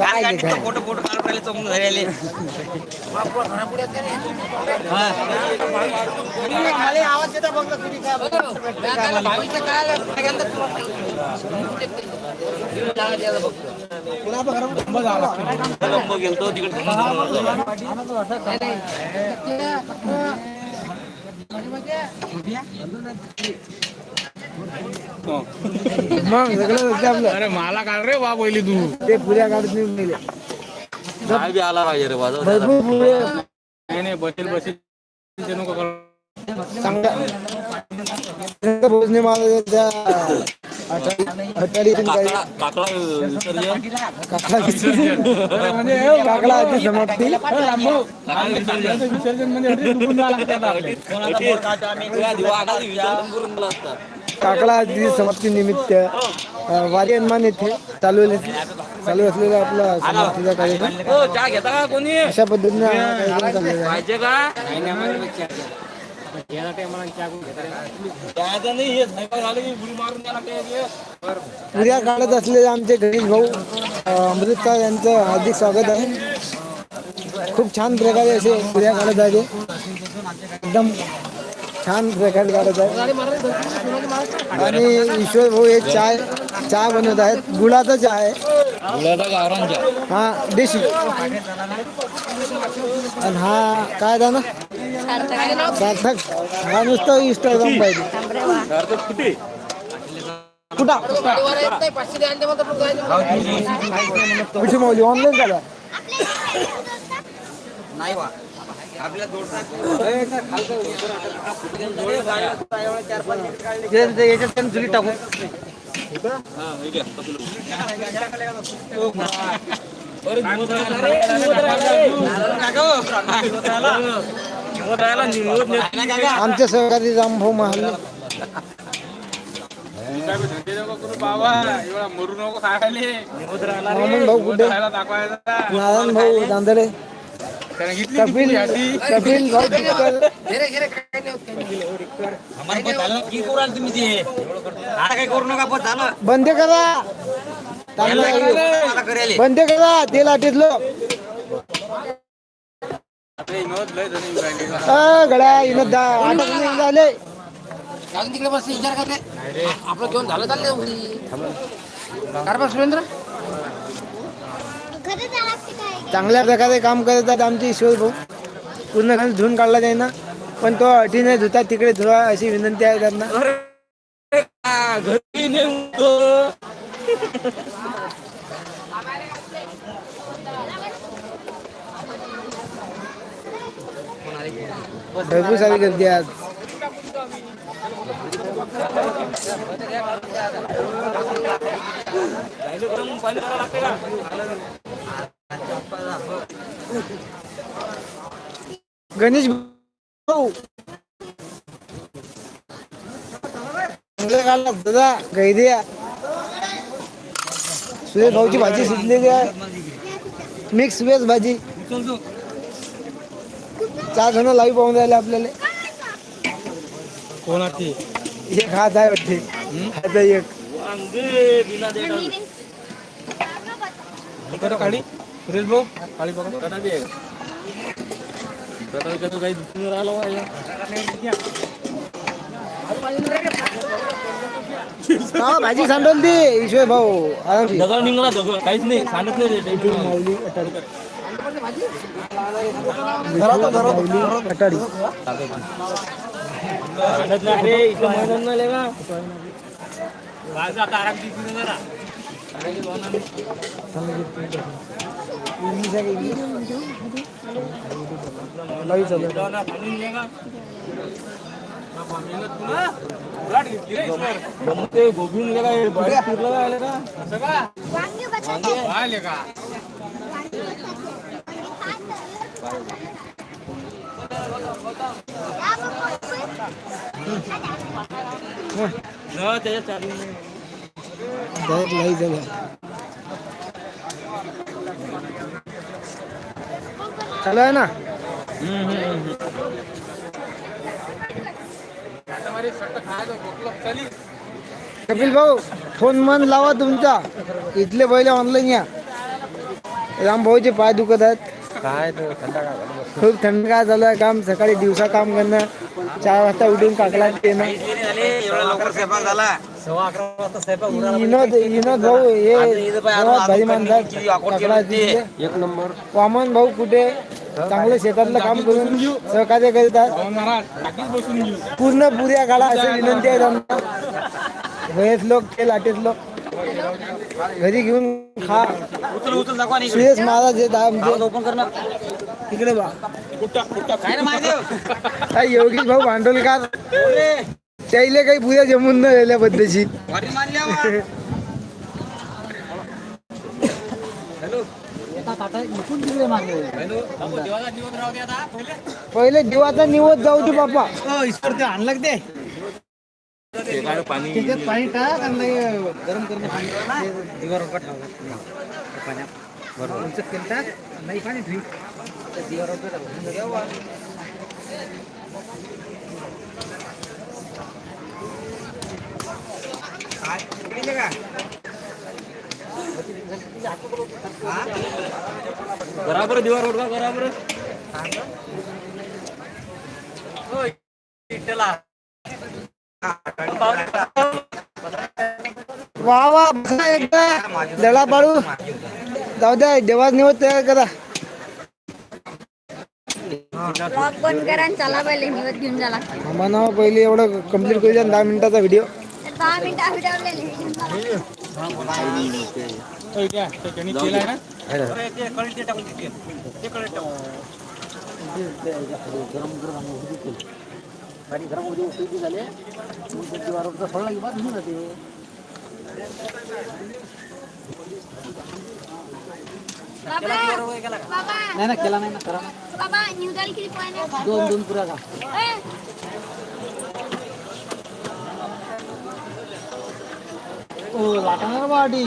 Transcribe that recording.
काय photo photo काढून राहिले चमून झालेले गेलतो तिकडे मग सगळं आपलं अरे मला काढ रे वा पहिली तू? ते पुऱ्या काढत बी आला पाहिजे रे भरपूर नाही नाही बसेल बसेल. ते नको करू. चांगला भोजने मला काकडा विसर्जन. समाप्ती. निमित्त अं, वारी हनुमान येथे चालू चालू असलेला आपला समाप्तीचा कार्यक्रम. हो अशा पद्धतीने झालं पुऱ्या काढत असलेले आमचे गणेश भाऊ अमृतकर यांचं हार्दिक स्वागत आहे. खूप छान प्रकारे असे पुऱ्या काढत आहे. एकदम छान प्रकारे काढत आहे. आणि ईश्वर भाऊ हे चाय चहा बनवत आहेत. गुळाचा चहा आहे. हा देशी आणि हा काय ना सार्थक. हा नुसतं इंस्टाग्राम पाहिजे. कुठं? कुठे? ऑनलाईन झाला. नाही वा. याच्यात जुली टाकू. आमचे सहकारी रामभाऊ महाल मामून भाऊ कुठे? नारायण भाऊ कपिल कपिल भाऊ बंद करा. बंद करा. तेल आटेतलं विनोद लय जणी येऊन राहिले. अ, गड्या इनं दा. आठ झाले तिकडे बस विचार करते आपलं जेवण झालं चाललंय कारभार सुरेंद्र? चांगल्या प्रकारे काम करतात आमचे ईश्वर भाऊ. पूर्ण खाली धुवून काढला जाईना पण तो अटीने धुतात तिकडे धुवा अशी विनंती आहे त्यांना घरी नेमतो भरपूर सारी गर्दी आहे आज. गणेश भाऊ. चांगलं काढला दादा गैदे सुरेश भाऊची भाजी शिजलेली आहे. मिक्स वेज भाजी. चार जण लाईव्ह पाहून राहिले आपल्याला. कोणाची? एक हात आहे वाटते. हात एक. काळी सुरेश भाऊ काळी बघा काही दिसून राहिलं हा भाजी सांडवली ती ईश्वर भाऊ. दगड निघला दगड काहीच नाही सांगत नाही रे गोबीन गेला बाहेर फिरला का आले का नाही. डायरेक्ट चालू आहे. ना कपिल भाऊ फोन मन लावा तुमचा इथले पहिले ऑनलाईन या राम भाऊचे पाय दुखत आहेत काय तो थंडा काय खूप थंड काय आहे काम सकाळी दिवसा काम करणं चार वाजता उठून काकला येणं. एवढा लवकर स्वयंपाक झाला सव्वा अकरा वाजता स्वयंपाक उराला विनोद विनोद भाऊ हे सर्वात भारी माणसात काकडा तिथले. एक नंबर. वामन भाऊ कुठे? चांगलं शेतातलं काम करून सहकार्य करीतात. पूर्ण पुऱ्या काढा अशी विनंती आहे त्यांना. वयस लोक ते लाटेत लोक. घरी घेऊन खा. उचल उचल दाखवा नाही सुरेश महाराज हे आमचे ओपन कर ना. तिकडे बा. काय योगेश भाऊ भांडोलकर त्याईले काही पुऱ्या जमून न राहिल्या पद्धतशी पहिले दिवाचा निवत जाऊ दे बापा आणलं ते त्याच्यात पाणी टाक आणि गरम पाणी पाण्यात तेल टाक नाही पाणी ड्रिंक दिवार बराबर बराबर. वा वा बसा एकदा. दडा पाडू जाऊ द्या देवाच निवत तयार करा. ब्लॉग बंद करा आणि चला पहिले निवत घेऊन झाला आम्हाला पहिले एवढं कंप्लीट करू द्या दहा मिनिटाचा व्हिडिओ दहा मिनिटं आम्ही ठेवलेले त्यांनी केलाय ना बाबा बाबा. नाही ना केला नाही ना करा दोन दोन पुऱ्या का ओ लाटणार वाटी